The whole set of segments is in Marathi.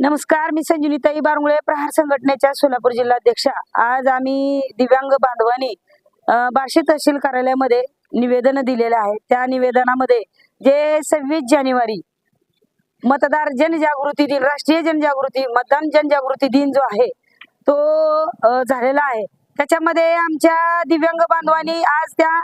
नमस्कार मी संजुलीताई बारमुळे प्रहार संघटनेच्या सोलापूर जिल्हाध्यक्षा. आज आम्ही दिव्यांग बांधवांनी बार्शी तहसील कार्यालयामध्ये निवेदन दिलेलं आहे. त्या निवेदनामध्ये जे सव्वीस जानेवारी मतदार जनजागृती दिन राष्ट्रीय जनजागृती मतदान जनजागृती दिन जो आहे तो झालेला आहे. त्याच्यामध्ये आमच्या दिव्यांग बांधवांनी आज त्या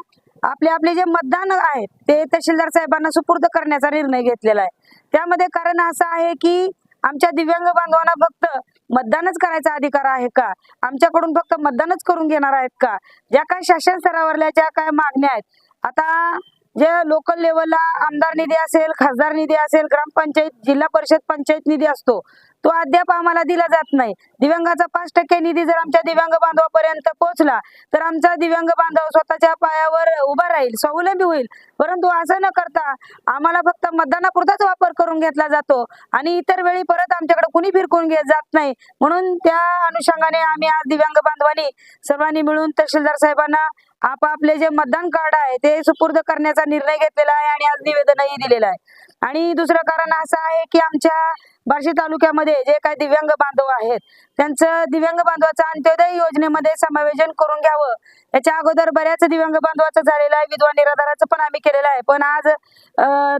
आपले आपले जे मतदान आहेत ते तहसीलदार साहेबांना सुपूर्द करण्याचा निर्णय घेतलेला आहे. त्यामध्ये कारण असं आहे की आमच्या दिव्यांग बांधवांना फक्त मतदानच करायचा अधिकार आहे का? आमच्याकडून फक्त मतदानच करून घेणार आहेत का? ज्या काय शासन स्तरावरल्या ज्या काय मागण्या आहेत. आता जे लोकल लेवलला आमदार निधी असेल खासदार निधी असेल ग्रामपंचायत जिल्हा परिषद पंचायत निधी असतो तो अद्याप आम्हाला दिला जात नाही. दिव्यांगाचा पाच टक्के निधी जर आमच्या दिव्यांग बांधवापर्यंत पोहोचला तर आमचा दिव्यांग बांधव स्वतःच्या पायावर उभा राहील स्वावलंबी होईल. परंतु असं न करता आम्हाला फक्त मतदानापुरताच वापर करून घेतला जातो आणि इतर वेळी परत आमच्याकडे कुणी फिरकून घेत जात नाही. म्हणून त्या अनुषंगाने आम्ही आज दिव्यांग बांधवांनी सर्वांनी मिळून तहसीलदार साहेबांना आपापले जे मतदान कार्ड आहे ते सुपूर्द करण्याचा निर्णय घेतलेला आहे आणि आज निवेदनही दिलेलं आहे. आणि दुसरं कारण असं आहे की आमच्या बार्शी तालुक्यामध्ये जे काही दिव्यांग बांधव आहेत त्यांचं दिव्यांग बांधवाचं अंत्योदय योजनेमध्ये समायोजन करून घ्यावं. याच्या अगोदर बऱ्याच दिव्यांग बांधवाचं झालेलं आहे विधवा निराधाराचं पण आम्ही केलेलं आहे. पण आज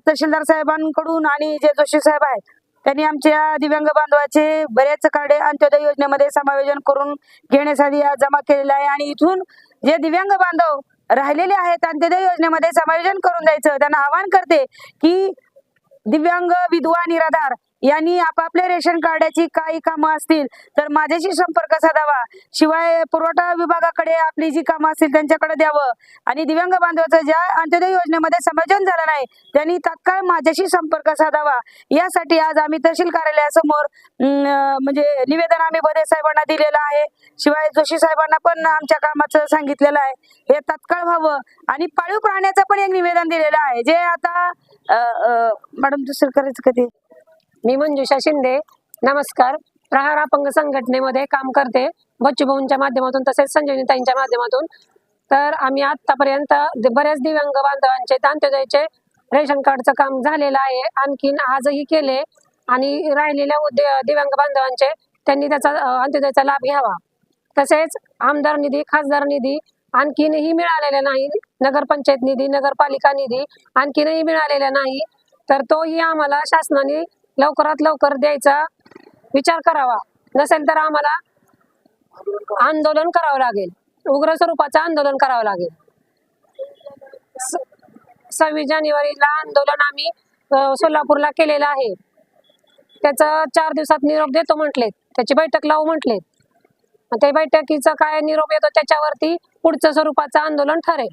तहसीलदार साहेबांकडून आणि जे जोशी साहेब आहेत त्यांनी आमच्या दिव्यांग बांधवाचे बरेच कार्डे अंत्योदय योजनेमध्ये समायोजन करून घेण्यासाठी जमा केलेलं आहे. आणि इथून जे दिव्यांग बांधव राहिलेले आहेत अंत्योदय योजनेमध्ये समायोजन करून द्यायचं त्यांना आवाहन करते की दिव्यांग विधवा निराधार यांनी आपापल्या रेशन कार्डाची काही कामं असतील तर माझ्याशी संपर्क साधावा. शिवाय पुरवठा विभागाकडे आपली जी कामं असतील त्यांच्याकडे द्यावं. आणि दिव्यांग बांधवाचं ज्या अंत्योदय योजनेमध्ये समायोजन झालं नाही त्यांनी तात्काळ माझ्याशी संपर्क साधावा. यासाठी आज आम्ही तहसील कार्यालयासमोर म्हणजे निवेदन आम्ही बदे साहेबांना दिलेलं आहे. शिवाय जोशी साहेबांना पण आमच्या कामाचं सांगितलेलं आहे. हे तात्काळ व्हावं. आणि पाळीव प्राण्याचं पण एक निवेदन दिलेलं आहे. जे आता मॅडम दुसरं करायचं कधी? मी मंजुषा शिंदे. नमस्कार. प्रहार अपंग संघटनेमध्ये काम करते बच्चूभाऊंच्या माध्यमातून तसेच संजीवनीताईंच्या माध्यमातून. तर आम्ही आतापर्यंत बऱ्याच दिव्यांग बांधवांचे अंत्योदयचे रेशन कार्डचं काम झालेलं आहे. आणखीन आजही केले आणि राहिलेल्या दिव्यांग बांधवांचे त्यांनी त्याचा अंत्योदयाचा अंत्योदयचा लाभ घ्यावा. तसेच आमदार निधी खासदार निधी आणखीनही मिळालेला नाही. नगरपंचायत निधी नगरपालिका निधी आणखीनही मिळालेला नाही. तर तोही आम्हाला शासनाने लवकरात लवकर द्यायचा विचार करावा. नसेल तर आम्हाला आंदोलन करावं लागेल. उग्र स्वरूपाचं आंदोलन करावं लागेल. सव्वीस जानेवारीला आंदोलन आम्ही सोलापूरला केलेलं आहे. त्याचा चार दिवसात निरोप देतो म्हटले त्याची बैठक लावू म्हटले मग त्या बैठकीचा काय निरोप येतो त्याच्यावरती पुढचं स्वरूपाचं आंदोलन ठरेल.